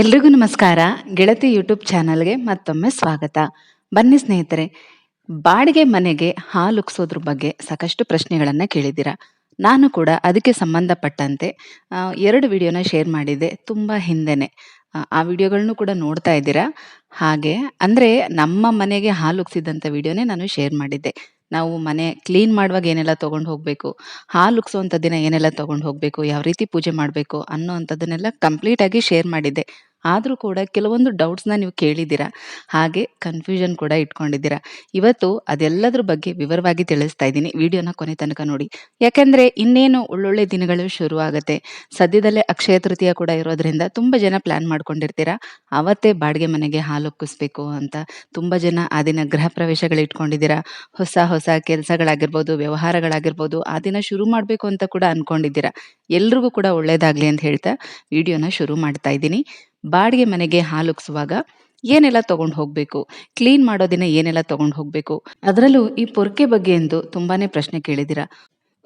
ಎಲ್ರಿಗೂ ನಮಸ್ಕಾರ. ಗೆಳತಿ ಯೂಟ್ಯೂಬ್ ಚಾನಲ್ಗೆ ಮತ್ತೊಮ್ಮೆ ಸ್ವಾಗತ. ಬನ್ನಿ ಸ್ನೇಹಿತರೆ ಬಾಡಿಗೆ ಮನೆಗೆ ಹಾಲು ಉಕ್ಸೋದ್ರ ಬಗ್ಗೆ ಸಾಕಷ್ಟು ಪ್ರಶ್ನೆಗಳನ್ನ ಕೇಳಿದ್ದೀರಾ? ನಾನು ಕೂಡ ಅದಕ್ಕೆ ಸಂಬಂಧಪಟ್ಟಂತೆ ಎರಡು ವಿಡಿಯೋನ ಶೇರ್ ಮಾಡಿದ್ದೆ ತುಂಬಾ ಹಿಂದೆನೆ. ಆ, ವಿಡಿಯೋಗಳನ್ನು ಕೂಡ ನೋಡ್ತಾ ಇದ್ದೀರಾ? ಹಾಗೆ ಅಂದ್ರೆ ನಮ್ಮ ಮನೆಗೆ ಹಾಲು ಉಕ್ಸಿದಂತ ವಿಡಿಯೋನೇ ನಾನು ಶೇರ್ ಮಾಡಿದ್ದೆ. ನಾವು ಮನೆ ಕ್ಲೀನ್ ಮಾಡುವಾಗ ಏನೆಲ್ಲ ತಗೊಂಡು ಹೋಗ್ಬೇಕು ಹಾಲು ದಿನ ಏನೆಲ್ಲ ತಗೊಂಡು ಹೋಗ್ಬೇಕು ಯಾವ ರೀತಿ ಪೂಜೆ ಮಾಡಬೇಕು ಅನ್ನೋ ಅಂಥದ್ದನ್ನೆಲ್ಲ ಕಂಪ್ಲೀಟ್ ಆಗಿ ಶೇರ್ ಮಾಡಿದ್ದೆ. ಆದರೂ ಕೂಡ ಕೆಲವೊಂದು ಡೌಟ್ಸ್ನ ನೀವು ಕೇಳಿದ್ದೀರಾ? ಹಾಗೆ ಕನ್ಫ್ಯೂಷನ್ ಕೂಡ ಇಟ್ಕೊಂಡಿದ್ದೀರಾ? ಇವತ್ತು ಅದೆಲ್ಲದ್ರ ಬಗ್ಗೆ ವಿವರವಾಗಿ ತಿಳಿಸ್ತಾ ಇದ್ದೀನಿ. ವಿಡಿಯೋನ ಕೊನೆ ತನಕ ನೋಡಿ. ಯಾಕಂದ್ರೆ ಇನ್ನೇನು ಒಳ್ಳೊಳ್ಳೆ ದಿನಗಳು ಶುರುವಾಗುತ್ತೆ. ಸದ್ಯದಲ್ಲೇ ಅಕ್ಷಯ ತೃತೀಯ ಕೂಡ ಇರೋದ್ರಿಂದ ತುಂಬ ಜನ ಪ್ಲ್ಯಾನ್ ಮಾಡ್ಕೊಂಡಿರ್ತೀರಾ? ಅವತ್ತೇ ಬಾಡಿಗೆ ಮನೆಗೆ ಹಾಲು ಒಕ್ಕಿಸ್ಬೇಕು ಅಂತ ತುಂಬ ಜನ ಆ ದಿನ ಗೃಹ ಪ್ರವೇಶಗಳು ಇಟ್ಕೊಂಡಿದ್ದೀರಾ? ಹೊಸ ಹೊಸ ಕೆಲಸಗಳಾಗಿರ್ಬೋದು, ವ್ಯವಹಾರಗಳಾಗಿರ್ಬೋದು ಆ ದಿನ ಶುರು ಮಾಡಬೇಕು ಅಂತ ಕೂಡ ಅನ್ಕೊಂಡಿದ್ದೀರಾ? ಎಲ್ರಿಗೂ ಕೂಡ ಒಳ್ಳೇದಾಗಲಿ ಅಂತ ಹೇಳ್ತಾ ವಿಡಿಯೋನ ಶುರು ಮಾಡ್ತಾ ಇದ್ದೀನಿ. ಬಾಡಿಗೆ ಮನೆಗೆ ಹಾಲುಕ್ಸುವಾಗ ಏನೆಲ್ಲ ತಗೊಂಡು ಹೋಗ್ಬೇಕು? ಕ್ಲೀನ್ ಮಾಡೋ ದಿನ ಏನೆಲ್ಲ ತಗೊಂಡು ಹೋಗ್ಬೇಕು? ಅದರಲ್ಲೂ ಈ ಪೊರ್ಕೆ ಬಗ್ಗೆ ಎಂದು ತುಂಬಾನೇ ಪ್ರಶ್ನೆ ಕೇಳಿದಿರ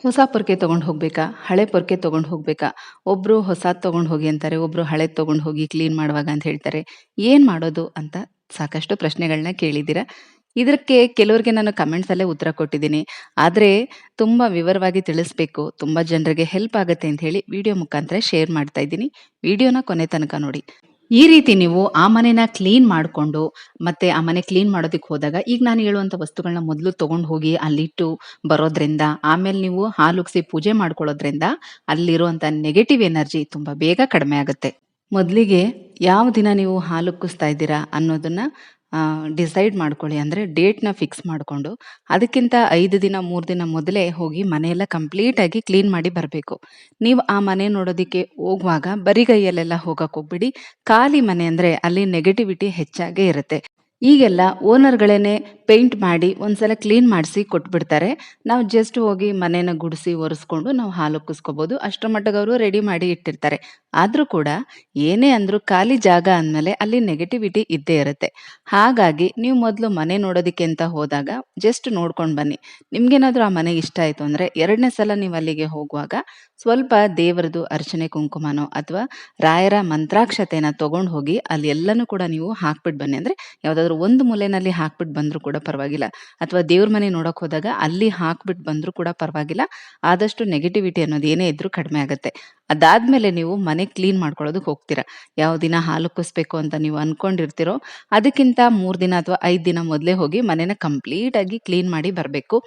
ಹೊಸ ಪೊರ್ಕೆ ತಗೊಂಡು ಹೋಗ್ಬೇಕಾ? ಹಳೆ ಪೊರ್ಕೆ ತಗೊಂಡು ಹೋಗ್ಬೇಕಾ? ಒಬ್ರು ಹೊಸಾದ್ ತಗೊಂಡು ಹೋಗಿ ಅಂತಾರೆ, ಒಬ್ರು ಹಳೆ ತಗೊಂಡು ಹೋಗಿ ಕ್ಲೀನ್ ಮಾಡುವಾಗ ಅಂತ ಹೇಳ್ತಾರೆ. ಏನ್ ಮಾಡೋದು ಅಂತ ಸಾಕಷ್ಟು ಪ್ರಶ್ನೆಗಳನ್ನ ಕೇಳಿದ್ದೀರಾ? ಇದಕ್ಕೆ ಕೆಲವರಿಗೆ ನಾನು ಕಮೆಂಟ್ಸ್ ಅಲ್ಲೇ ಉತ್ತರ ಕೊಟ್ಟಿದ್ದೀನಿ. ಆದ್ರೆ ತುಂಬಾ ವಿವರವಾಗಿ ತಿಳಿಸ್ಬೇಕು, ತುಂಬಾ ಜನರಿಗೆ ಹೆಲ್ಪ್ ಆಗುತ್ತೆ ಅಂತ ಹೇಳಿ ವಿಡಿಯೋ ಮುಖಾಂತರ ಶೇರ್ ಮಾಡ್ತಾ ಇದ್ದೀನಿ. ವಿಡಿಯೋನ ಕೊನೆ ತನಕ ನೋಡಿ. ಈ ರೀತಿ ನೀವು ಆ ಮನೆನ ಕ್ಲೀನ್ ಮಾಡಿಕೊಂಡು, ಮತ್ತೆ ಆ ಮನೆ ಕ್ಲೀನ್ ಮಾಡೋದಕ್ಕೆ ಹೋದಾಗ ಈಗ ನಾನು ಹೇಳುವಂಥ ವಸ್ತುಗಳನ್ನ ಮೊದಲು ತಗೊಂಡು ಹೋಗಿ ಅಲ್ಲಿಟ್ಟು ಬರೋದ್ರಿಂದ, ಆಮೇಲೆ ನೀವು ಹಾಲುಗ್ಸಿ ಪೂಜೆ ಮಾಡ್ಕೊಳ್ಳೋದ್ರಿಂದ ಅಲ್ಲಿರುವಂಥ ನೆಗೆಟಿವ್ ಎನರ್ಜಿ ತುಂಬ ಬೇಗ ಕಡಿಮೆ ಆಗುತ್ತೆ. ಮೊದಲಿಗೆ ಯಾವ ದಿನ ನೀವು ಹಾಲು ಕುಸ್ತಾ ಇದ್ದೀರಾ ಅನ್ನೋದನ್ನ ಡಿಸೈಡ್ ಮಾಡ್ಕೊಳ್ಳಿ. ಅಂದರೆ ಡೇಟ್ನ ಫಿಕ್ಸ್ ಮಾಡಿಕೊಂಡು ಅದಕ್ಕಿಂತ ಐದು ದಿನ, ಮೂರು ದಿನ ಮೊದಲೇ ಹೋಗಿ ಮನೆಯೆಲ್ಲ ಕಂಪ್ಲೀಟಾಗಿ ಕ್ಲೀನ್ ಮಾಡಿ ಬರಬೇಕು. ನೀವು ಆ ಮನೆ ನೋಡೋದಕ್ಕೆ ಹೋಗುವಾಗ ಬರಿಗೈಯಲ್ಲೆಲ್ಲ ಹೋಗಕ್ಕೆ ಹೋಗ್ಬಿಡಿ. ಖಾಲಿ ಮನೆ ಅಂದರೆ ಅಲ್ಲಿ ನೆಗೆಟಿವಿಟಿ ಹೆಚ್ಚಾಗೇ ಇರುತ್ತೆ. ಈಗೆಲ್ಲ ಓನರ್ಗಳೇ ಪೇಂಟ್ ಮಾಡಿ ಒಂದ್ಸಲ ಕ್ಲೀನ್ ಮಾಡಿಸಿ ಕೊಟ್ಬಿಡ್ತಾರೆ. ನಾವು ಜಸ್ಟ್ ಹೋಗಿ ಮನೇನ ಗುಡಿಸಿ ಒರೆಸ್ಕೊಂಡು ನಾವು ಹಾಲು ಕುಸ್ಕೋಬೋದು ಅಷ್ಟರ ಮಟ್ಟಿಗೆ ಅವರು ರೆಡಿ ಮಾಡಿ ಇಟ್ಟಿರ್ತಾರೆ. ಆದರೂ ಕೂಡ ಏನೇ ಅಂದರೂ ಖಾಲಿ ಜಾಗ ಅಂದಮೇಲೆ ಅಲ್ಲಿ ನೆಗೆಟಿವಿಟಿ ಇದ್ದೇ ಇರುತ್ತೆ. ಹಾಗಾಗಿ ನೀವು ಮೊದಲು ಮನೆ ನೋಡೋದಕ್ಕೆ ಅಂತ ಹೋದಾಗ ಜಸ್ಟ್ ನೋಡ್ಕೊಂಡು ಬನ್ನಿ. ನಿಮ್ಗೇನಾದರೂ ಆ ಮನೆ ಇಷ್ಟ ಆಯಿತು ಅಂದರೆ ಎರಡನೇ ಸಲ ನೀವು ಅಲ್ಲಿಗೆ ಹೋಗುವಾಗ ಸ್ವಲ್ಪ ದೇವರದು ಅರ್ಚನೆ ಕುಂಕುಮನೋ ಅಥವಾ ರಾಯರ ಮಂತ್ರಾಕ್ಷತೆನ ತಗೊಂಡು ಹೋಗಿ ಅಲ್ಲಿ ಎಲ್ಲನೂ ಕೂಡ ನೀವು ಹಾಕ್ಬಿಟ್ಟು ಬನ್ನಿ. ಅಂದರೆ ಯಾವುದಾದ್ರೂ ಒಂದು ಮೂಲೆಯಲ್ಲಿ ಹಾಕ್ಬಿಟ್ಟು ಬಂದರೂ ಕೂಡ ಪರವಾಗಿಲ್ಲ. ಅಥವಾ ದೇವ್ರ ಮನೆ ನೋಡೋಕೆ ಹೋದಾಗ ಅಲ್ಲಿ ಹಾಕ್ಬಿಟ್ಟು ಬಂದರೂ ಕೂಡ ಪರವಾಗಿಲ್ಲ. ಆದಷ್ಟು ನೆಗೆಟಿವಿಟಿ ಅನ್ನೋದು ಏನೇ ಇದ್ರೂ ಕಡಿಮೆ ಆಗುತ್ತೆ. ಅದಾದ್ಮೇಲೆ ನೀವು ಮನೆ ಕ್ಲೀನ್ ಮಾಡ್ಕೊಳ್ಳೋದಕ್ಕೆ ಹೋಗ್ತೀರಾ. ಯಾವ ದಿನ ಹಾಲು ಕುಸ್ಬೇಕು ಅಂತ ನೀವು ಅನ್ಕೊಂಡಿರ್ತೀರೋ, ಅದಕ್ಕಿಂತ ಮೂರು ದಿನ ಅಥವಾ ಐದು ದಿನ ಮೊದಲೇ ಹೋಗಿ ಮನೆನ ಕಂಪ್ಲೀಟ್ ಆಗಿ ಕ್ಲೀನ್ ಮಾಡಿ ಬರಬೇಕು.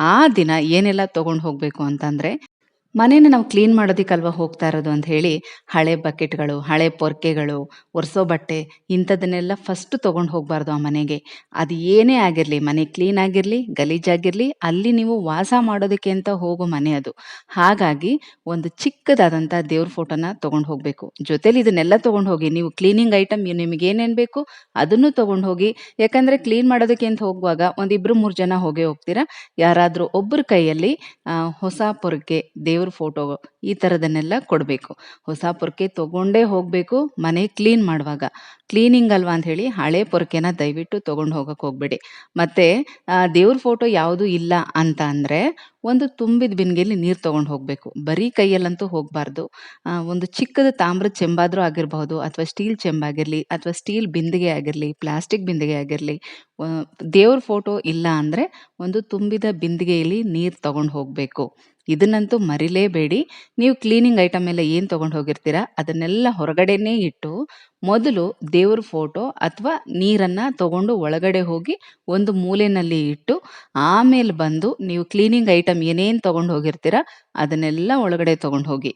ಆ ದಿನ ಏನೆಲ್ಲ ತಗೊಂಡು ಹೋಗ್ಬೇಕು ಅಂತಂದ್ರೆ ಮನೇನ ನಾವು ಕ್ಲೀನ್ ಮಾಡೋದಕ್ಕಲ್ವಾ ಹೋಗ್ತಾ ಇರೋದು ಅಂತ ಹೇಳಿ ಹಳೆ ಬಕೆಟ್ಗಳು ಹಳೆ ಪೊರ್ಕೆಗಳು, ಒರೆಸೋ ಬಟ್ಟೆ ಇಂಥದನ್ನೆಲ್ಲ ಫಸ್ಟ್ ತಗೊಂಡು ಹೋಗಬಾರ್ದು ಆ ಮನೆಗೆ. ಅದು ಏನೇ ಆಗಿರಲಿ, ಮನೆ ಕ್ಲೀನ್ ಆಗಿರಲಿ ಗಲೀಜಾಗಿರಲಿ ಅಲ್ಲಿ ನೀವು ವಾಸ ಮಾಡೋದಕ್ಕೆ ಅಂತ ಹೋಗೋ ಮನೆ ಅದು. ಹಾಗಾಗಿ ಒಂದು ಚಿಕ್ಕದಾದಂಥ ದೇವ್ರ ಫೋಟೋನ ತೊಗೊಂಡು ಹೋಗಬೇಕು. ಜೊತೆಲಿ ಇದನ್ನೆಲ್ಲ ತೊಗೊಂಡು ಹೋಗಿ, ನೀವು ಕ್ಲೀನಿಂಗ್ ಐಟಮ್ ನಿಮಗೆ ಏನೇನು ಬೇಕು ಅದನ್ನು ತೊಗೊಂಡು ಹೋಗಿ, ಯಾಕಂದರೆ ಕ್ಲೀನ್ ಮಾಡೋದಕ್ಕೆ ಅಂತ ಹೋಗುವಾಗ ಒಂದಿಬ್ಬರು ಮೂರು ಜನ ಹೋಗೇ ಹೋಗ್ತೀರಾ? ಯಾರಾದರೂ ಒಬ್ಬರ ಕೈಯಲ್ಲಿ ಹೊಸ ಪೊರ್ಕೆ ದೇವ್ರ ಫೋಟೋ ಈ ಥರದನ್ನೆಲ್ಲ ಕೊಡಬೇಕು. ಹೊಸ ಪೊರ್ಕೆ ತಗೊಂಡೇ ಹೋಗಬೇಕು ಮನೆ ಕ್ಲೀನ್ ಮಾಡುವಾಗ. ಕ್ಲೀನಿಂಗ್ ಅಲ್ವಾ ಅಂತ ಹೇಳಿ ಹಳೆ ಪೊರಕೆನ ದಯವಿಟ್ಟು ತಗೊಂಡು ಹೋಗಕ್ಕೆ ಹೋಗ್ಬೇಡಿ. ಮತ್ತೆ ದೇವ್ರ ಫೋಟೋ ಯಾವುದು ಇಲ್ಲ ಅಂತ ಅಂದರೆ ಒಂದು ತುಂಬಿದ ಬಿನ್ಗೆಲಿ ನೀರು ತೊಗೊಂಡು ಹೋಗಬೇಕು. ಬರೀ ಕೈಯಲ್ಲಂತೂ ಹೋಗಬಾರ್ದು. ಒಂದು ಚಿಕ್ಕದ ತಾಮ್ರದ ಚೆಂಬಾದರೂ ಆಗಿರಬಹುದು ಅಥವಾ ಸ್ಟೀಲ್ ಚೆಂಬಾಗಿರಲಿ ಅಥವಾ ಸ್ಟೀಲ್ ಬಿಂದಿಗೆ ಆಗಿರಲಿ, ಪ್ಲಾಸ್ಟಿಕ್ ಬಿಂದಿಗೆ ಆಗಿರಲಿ ದೇವ್ರ ಫೋಟೋ ಇಲ್ಲ ಅಂದರೆ ಒಂದು ತುಂಬಿದ ಬಿಂದಿಗೆಯಲ್ಲಿ ನೀರು ತೊಗೊಂಡು ಹೋಗಬೇಕು. ಇದನ್ನಂತೂ ಮರಿಲೇಬೇಡಿ. ನೀವು ಕ್ಲೀನಿಂಗ್ ಐಟಮ್ ಎಲ್ಲ ಏನು ತಗೊಂಡು ಹೋಗಿರ್ತೀರಾ ಅದನ್ನೆಲ್ಲ ಹೊರಗಡೆನೇ ಇಟ್ಟು ಮೊದಲು ದೇವ್ರ ಫೋಟೋ ಅಥವಾ ನೀರನ್ನು ತಗೊಂಡು ಒಳಗಡೆ ಹೋಗಿ ಒಂದು ಮೂಲೆಯಲ್ಲಿ ಇಟ್ಟು ಆಮೇಲೆ ಬಂದು ನೀವು ಕ್ಲೀನಿಂಗ್ ಐಟಮ್ ಏನೇನು ತಗೊಂಡು ಹೋಗಿರ್ತೀರ ಅದನ್ನೆಲ್ಲ ಒಳಗಡೆ ತಗೊಂಡು ಹೋಗಿ.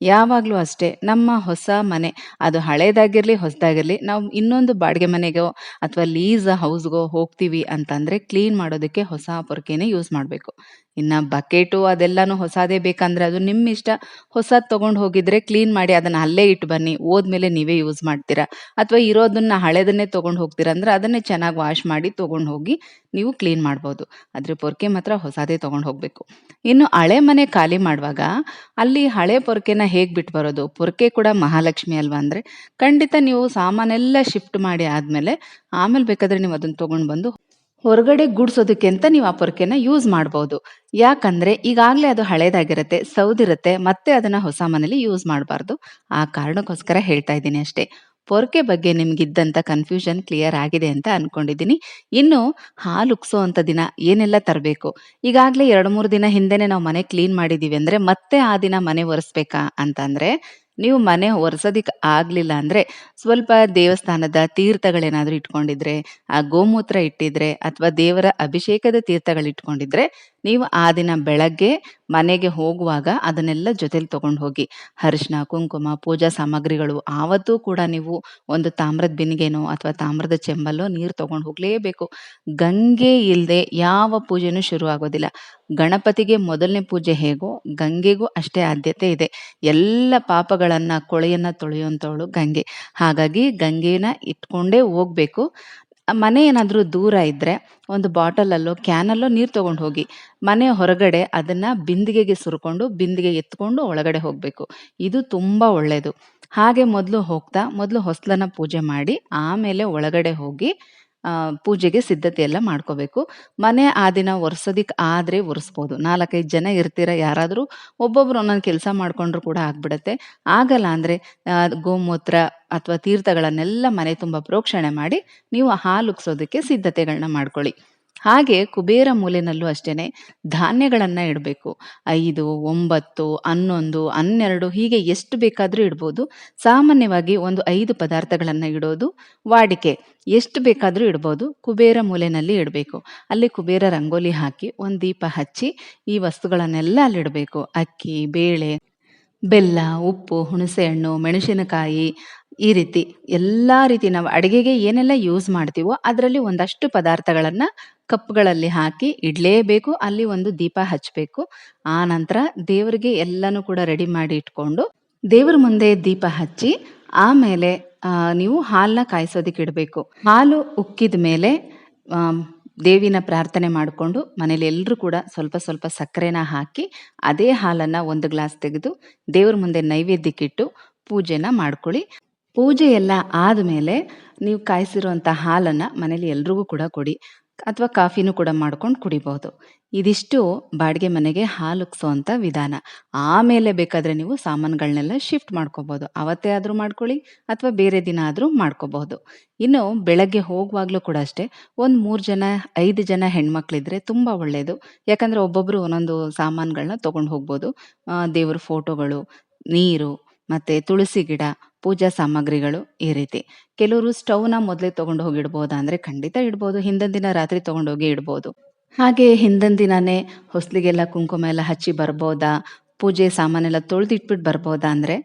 ಯಾವಾಗಲೂ ಅಷ್ಟೇ, ನಮ್ಮ ಹೊಸ ಮನೆ, ಅದು ಹಳೇದಾಗಿರಲಿ ಹೊಸದಾಗಿರಲಿ, ನಾವು ಇನ್ನೊಂದು ಬಾಡಿಗೆ ಮನೆಗೋ ಅಥವಾ ಲೀಸ್ ಹೌಸ್ಗೋ ಹೋಗ್ತೀವಿ ಅಂತಂದರೆ ಕ್ಲೀನ್ ಮಾಡೋದಕ್ಕೆ ಹೊಸ ಪೊರ್ಕೆನೇ ಯೂಸ್ ಮಾಡಬೇಕು. ಇನ್ನು ಬಕೆಟು ಅದೆಲ್ಲನೂ ಹೊಸದೇ ಬೇಕಂದ್ರೆ ಅದು ನಿಮ್ಮ ಇಷ್ಟ, ಹೊಸದು ತೊಗೊಂಡು ಹೋಗಿದ್ರೆ ಕ್ಲೀನ್ ಮಾಡಿ ಅದನ್ನು ಅಲ್ಲೇ ಇಟ್ಟು ಬನ್ನಿ, ಹೋದ್ಮೇಲೆ ನೀವೇ ಯೂಸ್ ಮಾಡ್ತೀರಾ? ಅಥವಾ ಇರೋದನ್ನ ಹಳೆದನ್ನೇ ತೊಗೊಂಡು ಹೋಗ್ತೀರಾ ಅಂದ್ರೆ ಅದನ್ನೇ ಚೆನ್ನಾಗಿ ವಾಶ್ ಮಾಡಿ ತೊಗೊಂಡು ಹೋಗಿ ನೀವು ಕ್ಲೀನ್ ಮಾಡ್ಬೋದು. ಆದರೆ ಪೊರ್ಕೆ ಮಾತ್ರ ಹೊಸದೇ ತೊಗೊಂಡು ಹೋಗಬೇಕು. ಇನ್ನು ಹಳೆ ಮನೆ ಖಾಲಿ ಮಾಡುವಾಗ ಅಲ್ಲಿ ಹಳೆ ಪೊರ್ಕೆನ ಹೇಗೆ ಬಿಟ್ಟು ಬರೋದು? ಪೊರ್ಕೆ ಕೂಡ ಮಹಾಲಕ್ಷ್ಮಿ ಅಲ್ವಾ ಅಂದರೆ ಖಂಡಿತ ನೀವು ಸಾಮಾನೆಲ್ಲ ಶಿಫ್ಟ್ ಮಾಡಿ ಆದಮೇಲೆ ಆಮೇಲೆ ಬೇಕಾದರೆ ನೀವು ಅದನ್ನು ತೊಗೊಂಡು ಬಂದು ಹೊರಗಡೆ ಗುಡ್ಸೋದಕ್ಕೆ ಅಂತ ನೀವು ಆ ಪೊರ್ಕೆನ ಯೂಸ್ ಮಾಡ್ಬೋದು. ಯಾಕಂದ್ರೆ ಈಗಾಗಲೇ ಅದು ಹಳೇದಾಗಿರುತ್ತೆ, ಸೌದಿರುತ್ತೆ, ಮತ್ತೆ ಅದನ್ನ ಹೊಸ ಮನೇಲಿ ಯೂಸ್ ಮಾಡಬಾರ್ದು. ಆ ಕಾರಣಕ್ಕೋಸ್ಕರ ಹೇಳ್ತಾ ಇದ್ದೀನಿ ಅಷ್ಟೇ. ಪೊರಕೆ ಬಗ್ಗೆ ನಿಮಗಿದ್ದಂಥ ಕನ್ಫ್ಯೂಷನ್ ಕ್ಲಿಯರ್ ಆಗಿದೆ ಅಂತ ಅಂದ್ಕೊಂಡಿದ್ದೀನಿ ಇನ್ನು ಹಾಲು ಉಕ್ಸೋವಂಥ ದಿನ ಏನೆಲ್ಲ ತರಬೇಕು? ಈಗಾಗಲೇ 2, 3 ದಿನ ಹಿಂದೆನೆ ನಾವು ಮನೆ ಕ್ಲೀನ್ ಮಾಡಿದ್ದೀವಿ ಅಂದರೆ ಮತ್ತೆ ಆ ದಿನ ಮನೆ ಒರೆಸ್ಬೇಕಾ ಅಂತಂದರೆ ನೀವು ಮನೆ ಒರೆಸೋದಿಕ್ಕೆ ಆಗಲಿಲ್ಲ ಅಂದರೆ ಸ್ವಲ್ಪ ದೇವಸ್ಥಾನದ ತೀರ್ಥಗಳೇನಾದರೂ ಇಟ್ಕೊಂಡಿದ್ರೆ, ಆ ಗೋಮೂತ್ರ ಇಟ್ಟಿದ್ರೆ, ಅಥವಾ ದೇವರ ಅಭಿಷೇಕದ ತೀರ್ಥಗಳಿಟ್ಕೊಂಡಿದ್ರೆ, ನೀವು ಆ ದಿನ ಬೆಳಗ್ಗೆ ಮನೆಗೆ ಹೋಗುವಾಗ ಅದನ್ನೆಲ್ಲ ಜೊತೆಲಿ ತಗೊಂಡು ಹೋಗಿ. ಅರಿಶಿನ, ಕುಂಕುಮ, ಪೂಜಾ ಸಾಮಗ್ರಿಗಳು ಆವತ್ತೂ ಕೂಡ ನೀವು ಒಂದು ತಾಮ್ರದ ಬಿನಿಗೆನೋ ಅಥವಾ ತಾಮ್ರದ ಚೆಂಬಲ್ಲೋ ನೀರು ತಗೊಂಡು ಹೋಗಲೇಬೇಕು ಗಂಗೆ ಇಲ್ಲದೆ ಯಾವ ಪೂಜೆನೂ ಶುರು ಆಗೋದಿಲ್ಲ. ಗಣಪತಿಗೆ ಮೊದಲನೇ ಪೂಜೆ ಹೇಗೋ, ಗಂಗೆಗೂ ಅಷ್ಟೇ ಆದ್ಯತೆ ಇದೆ. ಎಲ್ಲ ಪಾಪಗಳನ್ನ, ಕೊಳೆಯನ್ನ ತೊಳೆಯುವಂಥವಳು ಗಂಗೆ. ಹಾಗಾಗಿ ಗಂಗೆನ ಇಟ್ಕೊಂಡೇ ಹೋಗ್ಬೇಕು. ಮನೆ ಏನಾದರೂ ದೂರ ಇದ್ದರೆ ಒಂದು ಬಾಟಲಲ್ಲೋ, ಕ್ಯಾನಲ್ಲೋ ನೀರು ತೊಗೊಂಡು ಹೋಗಿ. ಮನೆ ಹೊರಗಡೆ ಅದನ್ನು ಬಿಂದಿಗೆಗೆ ಸುರ್ಕೊಂಡು, ಬಿಂದಿಗೆ ಎತ್ಕೊಂಡು ಒಳಗಡೆ ಹೋಗಬೇಕು ಇದು ತುಂಬ ಒಳ್ಳೆಯದು ಹಾಗೆ ಮೊದಲು ಹೋಗ್ತಾ, ಮೊದಲು ಹೊಸ್ಲನ್ನು ಪೂಜೆ ಮಾಡಿ, ಆಮೇಲೆ ಒಳಗಡೆ ಹೋಗಿ ಪೂಜೆಗೆ ಸಿದ್ಧತೆ ಎಲ್ಲ ಮಾಡ್ಕೋಬೇಕು. ಮನೆ ಆ ದಿನ ಒರೆಸೋದಿಕ್ಕೆ ಆದರೆ ಒರೆಸ್ಬೋದು. 4, 5 ಜನ ಇರ್ತೀರ ಯಾರಾದರೂ ಒಬ್ಬೊಬ್ರು ಒಂದೊಂದು ಕೆಲಸ ಮಾಡಿಕೊಂಡ್ರು ಕೂಡ ಆಗ್ಬಿಡತ್ತೆ. ಆಗಲ್ಲ ಅಂದರೆ ಗೋಮೂತ್ರ ಅಥವಾ ತೀರ್ಥಗಳನ್ನೆಲ್ಲ ಮನೆ ತುಂಬ ಪ್ರೋಕ್ಷಣೆ ಮಾಡಿ, ನೀವು ಹಾಲುಗ್ಸೋದಕ್ಕೆ ಸಿದ್ಧತೆಗಳನ್ನ ಮಾಡ್ಕೊಳ್ಳಿ. ಹಾಗೆ ಕುಬೇರ ಮೂಲೆನಲ್ಲೂ ಅಷ್ಟೇನೆ ಧಾನ್ಯಗಳನ್ನ ಇಡಬೇಕು. 5, 9, 11, 12 ಹೀಗೆ ಎಷ್ಟು ಬೇಕಾದರೂ ಇಡ್ಬೋದು. ಸಾಮಾನ್ಯವಾಗಿ ಒಂದು ಐದು ಪದಾರ್ಥಗಳನ್ನು ಇಡೋದು ವಾಡಿಕೆ. ಎಷ್ಟು ಬೇಕಾದರೂ ಇಡ್ಬೋದು. ಕುಬೇರ ಮೂಲೆನಲ್ಲಿ ಇಡಬೇಕು. ಅಲ್ಲಿ ಕುಬೇರ ರಂಗೋಲಿ ಹಾಕಿ, ಒಂದು ದೀಪ ಹಚ್ಚಿ, ಈ ವಸ್ತುಗಳನ್ನೆಲ್ಲ ಅಲ್ಲಿಡಬೇಕು. ಅಕ್ಕಿ, ಬೇಳೆ, ಬೆಲ್ಲ, ಉಪ್ಪು, ಹುಣಸೆಹಣ್ಣು, ಮೆಣಸಿನಕಾಯಿ ಈ ರೀತಿ ಎಲ್ಲ ರೀತಿ ನಾವು ಅಡುಗೆಗೆ ಏನೆಲ್ಲ ಯೂಸ್ ಮಾಡ್ತೀವೋ, ಅದರಲ್ಲಿ ಒಂದಷ್ಟು ಪದಾರ್ಥಗಳನ್ನು ಕಪ್‌ಗಳಲ್ಲಿ ಹಾಕಿ ಇಡಲೇಬೇಕು ಅಲ್ಲಿ ಒಂದು ದೀಪ ಹಚ್ಚಬೇಕು ಆ ನಂತರ ದೇವರಿಗೆ ಎಲ್ಲನೂ ಕೂಡ ರೆಡಿ ಮಾಡಿ ಇಟ್ಕೊಂಡು, ದೇವರ ಮುಂದೆ ದೀಪ ಹಚ್ಚಿ, ಆಮೇಲೆ ನೀವು ಹಾಲನ್ನ ಕಾಯಿಸೋದಕ್ಕೆ ಇಡಬೇಕು. ಹಾಲು ಉಕ್ಕಿದ ಮೇಲೆ ದೇವಿನ ಪ್ರಾರ್ಥನೆ ಮಾಡಿಕೊಂಡು ಮನೇಲಿ ಎಲ್ಲರೂ ಕೂಡ ಸ್ವಲ್ಪ ಸ್ವಲ್ಪ ಸಕ್ಕರೆನ ಹಾಕಿ, ಅದೇ ಹಾಲನ್ನು ಒಂದು ಗ್ಲಾಸ್ ತೆಗೆದು ದೇವ್ರ ಮುಂದೆ ನೈವೇದ್ಯಕ್ಕಿಟ್ಟು ಪೂಜೆನ ಮಾಡ್ಕೊಳ್ಳಿ. ಪೂಜೆ ಎಲ್ಲ ಆದ್ಮೇಲೆ ನೀವು ಕಾಯಿಸಿರುವಂಥ ಹಾಲನ್ನು ಮನೇಲಿ ಎಲ್ರಿಗೂ ಕೂಡ ಕೊಡಿ. ಅಥವಾ ಕಾಫಿನೂ ಕೂಡ ಮಾಡ್ಕೊಂಡು ಕುಡಿಬಹುದು. ಇದಿಷ್ಟು ಬಾಡಿಗೆ ಮನೆಗೆ ಹಾಲುಕ್ಸುವಂಥ ವಿಧಾನ. ಆಮೇಲೆ ಬೇಕಾದರೆ ನೀವು ಸಾಮಾನುಗಳನ್ನೆಲ್ಲ ಶಿಫ್ಟ್ ಮಾಡ್ಕೋಬೋದು ಅವತ್ತೇ ಆದರೂ ಮಾಡ್ಕೊಳ್ಳಿ, ಅಥವಾ ಬೇರೆ ದಿನ ಆದರೂ ಮಾಡ್ಕೋಬಹುದು. ಇನ್ನು ಬೆಳಗ್ಗೆ ಹೋಗುವಾಗಲೂ ಕೂಡ ಅಷ್ಟೇ, ಒಂದು ಮೂರು ಜನ, ಐದು ಜನ ಹೆಣ್ಮಕ್ಳಿದ್ರೆ ತುಂಬ ಒಳ್ಳೆಯದು ಯಾಕಂದರೆ ಒಬ್ಬೊಬ್ಬರು ಒಂದೊಂದು ಸಾಮಾನುಗಳನ್ನ ತೊಗೊಂಡು ಹೋಗ್ಬೋದು. ದೇವ್ರ ದೇವರ ಫೋಟೋಗಳು, ನೀರು, ಮತ್ತು ತುಳಸಿ ಗಿಡ, ಪೂಜಾ ಸಾಮಗ್ರಿಗಳು ಈ ರೀತಿ. ಕೆಲವರು ಸ್ಟವ್‌ನ ಮೊದಲೇ ತಗೊಂಡು ಹೋಗಿ ಇಡ್ಬೋದಾ ಅಂದರೆ ಖಂಡಿತ ಇಡ್ಬೋದು. ಹಿಂದಿನ ದಿನ ರಾತ್ರಿ ತೊಗೊಂಡೋಗಿ ಇಡ್ಬೋದು. ಹಾಗೆ ಹಿಂದಿನ ದಿನವೇ ಹೊಸ್ಲಿಗೆಲ್ಲ ಕುಂಕುಮ ಎಲ್ಲ ಹಚ್ಚಿ ಬರ್ಬೋದಾ? ಪೂಜೆ ಸಾಮಾನೆಲ್ಲ ತೊಳೆದಿಟ್ಬಿಟ್ಟು ಬರ್ಬೋದಾ ಅಂದರೆ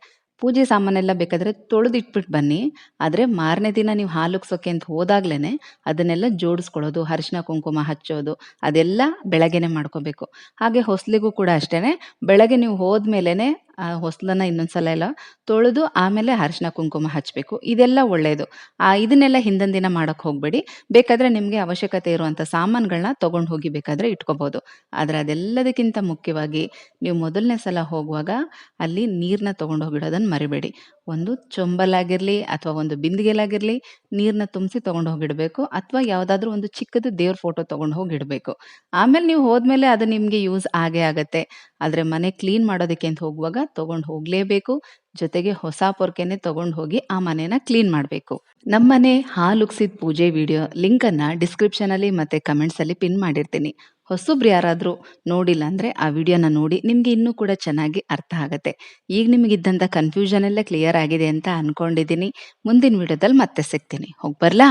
ಪೂಜೆ ಸಾಮಾನೆಲ್ಲ ಬೇಕಾದರೆ ತೊಳೆದಿಟ್ಬಿಟ್ಟು ಬನ್ನಿ. ಆದರೆ ಮಾರನೇ ದಿನ ನೀವು ಹಾಲುಗ್ಸೋಕೆ ಅಂತ ಹೋದಾಗ್ಲೇ ಅದನ್ನೆಲ್ಲ ಜೋಡಿಸ್ಕೊಳ್ಳೋದು, ಅರಿಶಿನ ಕುಂಕುಮ ಹಚ್ಚೋದು ಅದೆಲ್ಲ ಬೆಳಗ್ಗೆನೆ ಮಾಡ್ಕೋಬೇಕು. ಹಾಗೆ ಹೊಸ್ಲಿಗೂ ಕೂಡ ಅಷ್ಟೇ ಬೆಳಗ್ಗೆ ನೀವು ಹೋದ್ಮೇಲೆನೆ ಆ ಹೊಸ್ಲನ್ನ ಇನ್ನೊಂದ್ಸಲ ಎಲ್ಲ ತೊಳೆದು ಆಮೇಲೆ ಅರಿಶಿನ ಕುಂಕುಮ ಹಚ್ಚಬೇಕು. ಇದೆಲ್ಲ ಒಳ್ಳೆಯದು ಆ ಇದನ್ನೆಲ್ಲ ಹಿಂದಿನ ದಿನ ಮಾಡಕ್ ಹೋಗಬೇಡಿ ಬೇಕಾದ್ರೆ ನಿಮಗೆ ಅವಶ್ಯಕತೆ ಇರುವಂಥ ಸಾಮಾನುಗಳನ್ನ ತೊಗೊಂಡು ಹೋಗಿ ಬೇಕಾದ್ರೆ ಇಟ್ಕೋಬೋದು ಆದರೆ ಅದೆಲ್ಲದಕ್ಕಿಂತ ಮುಖ್ಯವಾಗಿ ನೀವು ಮೊದಲನೇ ಸಲ ಹೋಗುವಾಗ ಅಲ್ಲಿ ನೀರನ್ನ ತೊಗೊಂಡು ಹೋಗಿಡೋದನ್ನು ಮರಿಬೇಡಿ. ಒಂದು ಚೊಂಬಲಾಗಿರಲಿ ಅಥವಾ ಒಂದು ಬಿಂದಿಗೆಲಾಗಿರಲಿ ನೀರನ್ನ ತುಂಬಿಸಿ ತಗೊಂಡು ಹೋಗಿಡಬೇಕು ಅಥವಾ ಯಾವುದಾದ್ರೂ ಒಂದು ಚಿಕ್ಕದು ದೇವ್ರ ಫೋಟೋ ತಗೊಂಡು ಹೋಗಿಡಬೇಕು ಆಮೇಲೆ ನೀವು ಹೋದ್ಮೇಲೆ ಅದು ನಿಮಗೆ ಯೂಸ್ ಆಗೇ ಆಗತ್ತೆ. ಆದ್ರೆ ಮನೆ ಕ್ಲೀನ್ ಮಾಡೋದಕ್ಕೆ ಅಂತ ಹೋಗುವಾಗ ತಗೊಂಡು ಹೋಗಲೇಬೇಕು ಜೊತೆಗೆ ಹೊಸ ಪೊರ್ಕೆನೆ ತಗೊಂಡು ಹೋಗಿ ಆ ಮನೆನ ಕ್ಲೀನ್ ಮಾಡಬೇಕು ನಮ್ಮನೆ ಹಾಲುಕ್ಸಿದ ಪೂಜೆ ವಿಡಿಯೋ ಲಿಂಕನ್ನು ಡಿಸ್ಕ್ರಿಪ್ಷನಲ್ಲಿ ಮತ್ತೆ ಕಮೆಂಟ್ಸಲ್ಲಿ ಪಿನ್ ಮಾಡಿರ್ತೀನಿ. ಹೊಸಬ್ರು ಯಾರಾದರೂ ನೋಡಿಲ್ಲ ಅಂದರೆ ಆ ವಿಡಿಯೋನ ನೋಡಿ ನಿಮಗೆ ಇನ್ನೂ ಕೂಡ ಚೆನ್ನಾಗಿ ಅರ್ಥ ಆಗುತ್ತೆ ಈಗ ನಿಮಗಿದ್ದಂಥ ಕನ್ಫ್ಯೂಷನ್ ಎಲ್ಲ ಕ್ಲಿಯರ್ ಆಗಿದೆ ಅಂತ ಅಂದ್ಕೊಂಡಿದ್ದೀನಿ ಮುಂದಿನ ವಿಡಿಯೋದಲ್ಲಿ ಮತ್ತೆ ಸಿಗ್ತೀನಿ. ಹೋಗ್ಬರ್ಲಾ?